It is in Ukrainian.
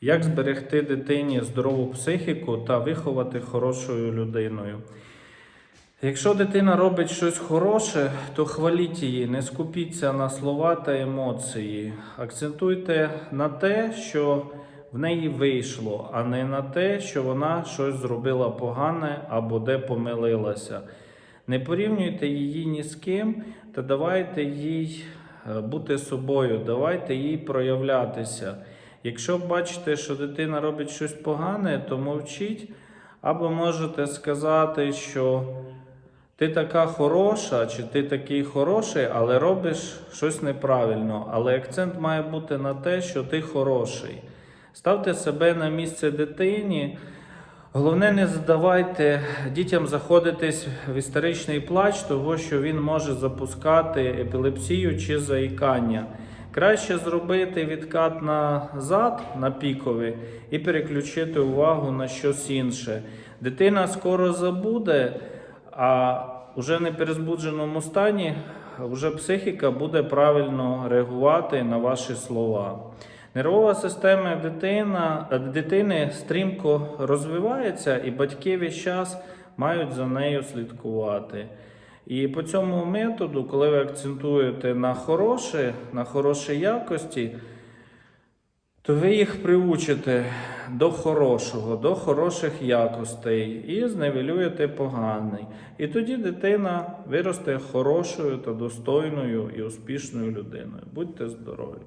Як зберегти дитині здорову психіку та виховати хорошою людиною? Якщо дитина робить щось хороше, то хваліть її, не скупіться на слова та емоції. Акцентуйте на те, що в неї вийшло, а не на те, що вона щось зробила погане або де помилилася. Не порівнюйте її ні з ким та давайте їй е, бути собою, давайте їй проявлятися. Якщо бачите, що дитина робить щось погане, то мовчіть, або можете сказати, що ти така хороша, чи ти такий хороший, але робиш щось неправильно. Але акцент має бути на те, що ти хороший. Ставте себе на місце дитині. Головне, не здавайте дітям заходитись в істеричний плач, того що він може запускати епілепсію чи заїкання. Краще зробити відкат назад на піковий і переключити увагу на щось інше. Дитина скоро забуде, а вже в неперезбудженому стані вже психіка буде правильно реагувати на ваші слова. Нервова система дитина, е, дитини стрімко розвивається, і батьки весь час мають за нею слідкувати. І по цьому методу, коли ви акцентуєте на хороше, на хороші якості, то ви їх приучите до хорошого, до хороших якостей і зневелюєте поганий. І тоді дитина виросте хорошою та достойною і успішною людиною. Будьте здорові!